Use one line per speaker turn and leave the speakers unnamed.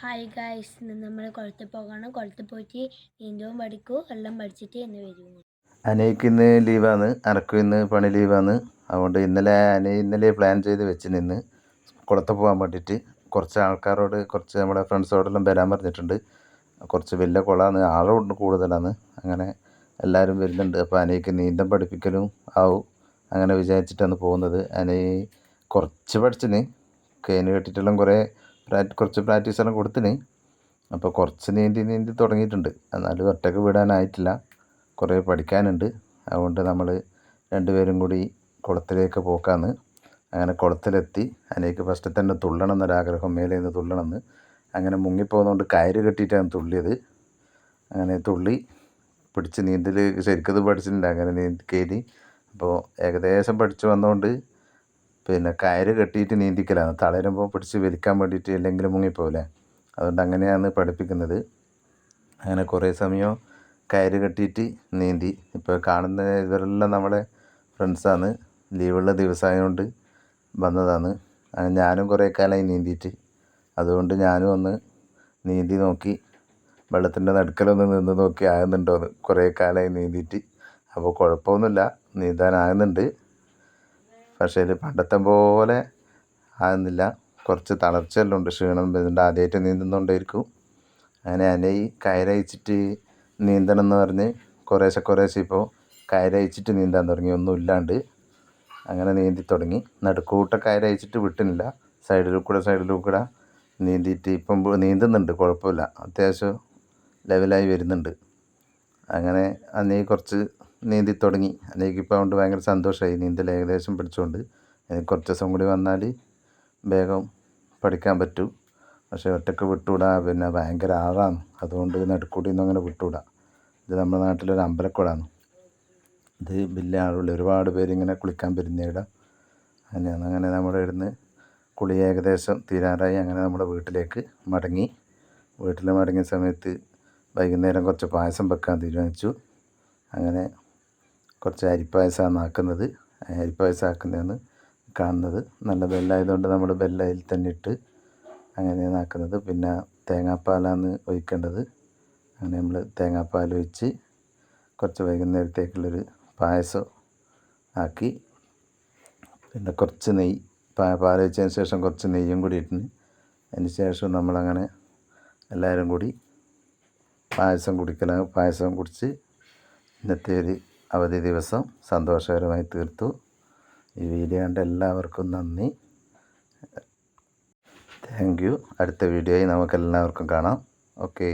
Hi guys ഇന്ന് നമ്മൾ കുളത്തിൽ പോകണം. കുളത്തിൽ പോയിട്ട് നീന്തവും പഠിക്കൂ എല്ലാം പഠിച്ചിട്ട് എന്ന് വരും.
അനയ്ക്ക് ഇന്ന് ലീവാണ് അനക്കും ഇന്ന് പണി ലീവാണ് അതുകൊണ്ട് ഇന്നലെ അന ഇന്നലെ പ്ലാൻ ചെയ്ത് വെച്ച് നിന്ന് കുളത്തിൽ പോകാൻ വേണ്ടിയിട്ട് കുറച്ച് ആൾക്കാരോട് കുറച്ച് നമ്മുടെ ഫ്രണ്ട്സോടെല്ലാം വരാൻ പറഞ്ഞിട്ടുണ്ട്. കുറച്ച് വലിയ കുളമാണ് ആളുണ്ട് കൂടുതലാണ്. അങ്ങനെ എല്ലാവരും വരുന്നുണ്ട്. അപ്പോൾ അനയ്ക്ക് നീന്തം പഠിപ്പിക്കലും ആവും. അങ്ങനെ വിചാരിച്ചിട്ടാണ് പോകുന്നത്. അന കുറച്ച് പഠിച്ചിന്. കേന് കെട്ടിട്ടെല്ലാം കുറേ കുറച്ച് പ്രാക്ടീസ് എല്ലാം കൊടുത്തിന്. അപ്പോൾ കുറച്ച് നീന്തി നീന്തി തുടങ്ങിയിട്ടുണ്ട്. എന്നാലും ഒറ്റയ്ക്ക് വിടാനായിട്ടില്ല. കുറേ പഠിക്കാനുണ്ട്. അതുകൊണ്ട് നമ്മൾ രണ്ടുപേരും കൂടി കുളത്തിലേക്ക് പോക്കാന്ന്. അങ്ങനെ കുളത്തിലെത്തി. അതിലേക്ക് ഫസ്റ്റ് തന്നെ തുള്ളണം എന്നൊരാഗ്രഹം മേലെ നിന്ന് തുള്ളണം എന്ന്. അങ്ങനെ മുങ്ങിപ്പോകുന്നതുകൊണ്ട് കയറ് കെട്ടിയിട്ടാണ് തുള്ളിയത്. അങ്ങനെ തുള്ളി പിടിച്ച് നീന്തൽ ശരിക്കത് പഠിച്ചിട്ടുണ്ട് അങ്ങനെ നീന്തി കയറി. അപ്പോൾ ഏകദേശം പഠിച്ചു വന്നതുകൊണ്ട് പിന്നെ കയറ് കെട്ടിയിട്ട് നീന്തിക്കലാണ്. തളരുമ്പോൾ പിടിച്ച് വലിക്കാൻ വേണ്ടിയിട്ട് അല്ലെങ്കിൽ മുങ്ങിപ്പോകില്ലേ അതുകൊണ്ട് അങ്ങനെയാണ് പഠിപ്പിക്കുന്നത്. അങ്ങനെ കുറേ സമയം കയറ് കെട്ടിയിട്ട് നീന്തി. ഇപ്പോൾ കാണുന്ന ഇവരെല്ലാം നമ്മളെ ഫ്രണ്ട്സാണ് ലീവുള്ള ദിവസമായതുകൊണ്ട് വന്നതാണ്. അങ്ങനെ ഞാനും കുറേ കാലമായി നീന്തിയിട്ട്. അതുകൊണ്ട് ഞാനും ഒന്ന് നീന്തി നോക്കി വെള്ളത്തിന്റെ നടുക്കലൊന്ന് നിന്ന് നോക്കി ആകുന്നുണ്ടോ എന്ന് കുറേ കാലമായി നീന്തിയിട്ട്. അപ്പോൾ കുഴപ്പമൊന്നുമില്ല. നീന്താനാകുന്നുണ്ട്. പക്ഷേ ഇത് പണ്ടത്തെ പോലെ ആകുന്നില്ല. കുറച്ച് തളർച്ചയെല്ലാം ഉണ്ട് ക്ഷീണം വരുന്നുണ്ട് ആദ്യമായിട്ട് നീന്തുന്നതുകൊണ്ടായിരിക്കും അങ്ങനെ അതിനെ ഈ കയറയച്ചിട്ട് നീന്തണം എന്ന് പറഞ്ഞ് കുറേശ്ശെ കുറേശ്ശെ ഇപ്പോൾ കയറയച്ചിട്ട് നീന്താൻ തുടങ്ങി. ഒന്നും ഇല്ലാണ്ട് അങ്ങനെ നീന്തി തുടങ്ങി. നടുക്കൂട്ട കയറയച്ചിട്ട് വിട്ടുന്നില്ല സൈഡിൽ കൂടെ സൈഡിൽ കൂടെ നീന്തിയിട്ട് ഇപ്പം നീന്തുന്നുണ്ട്. കുഴപ്പമില്ല. അത്യാവശ്യം ലെവലായി വരുന്നുണ്ട്. അങ്ങനെ അന്നേ കുറച്ച് നീന്തി തുടങ്ങി. എനിക്കിപ്പോൾ അതുകൊണ്ട് ഭയങ്കര സന്തോഷമായി. നീന്തൽ ഏകദേശം പഠിച്ചുകൊണ്ട് കുറച്ച് ദിവസം കൂടി വന്നാൽ വേഗം പഠിക്കാൻ പറ്റും. പക്ഷേ ഒറ്റയ്ക്ക് വിട്ടുകൂടാ. പിന്നെ ഭയങ്കര ആഴാണ്. അതുകൊണ്ട് നടുക്കൂടിയൊന്നും അങ്ങനെ വിട്ടുകൂടാ. ഇത് നമ്മുടെ നാട്ടിലൊരു അമ്പലക്കുളമാണ് ഇത് വലിയ ആളുള്ള ഒരുപാട് പേര് ഇങ്ങനെ കുളിക്കാൻ പെരുന്നേട അങ്ങനെയാണ്. അങ്ങനെ നമ്മുടെ ഇവിടുന്ന് കുളി ഏകദേശം തീരാറായി. അങ്ങനെ നമ്മുടെ വീട്ടിലേക്ക് മടങ്ങി. വീട്ടിൽ മടങ്ങിയ സമയത്ത് വൈകുന്നേരം കുറച്ച് പായസം വെക്കാൻ തീരുമാനിച്ചു. അങ്ങനെ കുറച്ച് അരിപ്പായസമാണ് ആക്കുന്നത് അരിപ്പായസം ആക്കുന്നതാണ് കാണുന്നത്. നല്ല ബെല്ലായതുകൊണ്ട് നമ്മൾ ബെല്ലയിൽ തന്നെ ഇട്ട് അങ്ങനെയാണ് ആക്കുന്നത്. പിന്നെ തേങ്ങാപ്പാലാണ് ഒഴിക്കേണ്ടത്. അങ്ങനെ നമ്മൾ തേങ്ങാപ്പാൽ ഒഴിച്ച് കുറച്ച് വൈകുന്നേരത്തേക്കുള്ളൊരു പായസം ആക്കി. പിന്നെ കുറച്ച് നെയ്യ് പാ പാൽ വെച്ചതിന് ശേഷം കുറച്ച് നെയ്യും കൂടി ഇട്ടിന്. അതിന് ശേഷം നമ്മളങ്ങനെ എല്ലാവരും കൂടി പായസം കുടിക്കലാണ്. പായസം കുടിച്ച് ഇന്നത്തെ ഒരു അവധി ദിവസം സന്തോഷകരമായി തീർത്തു. ഈ വീഡിയോ കണ്ട എല്ലാവർക്കും നന്ദി. താങ്ക് യു അടുത്ത വീഡിയോയിൽ നമുക്കെല്ലാവർക്കും കാണാം. ഓക്കേ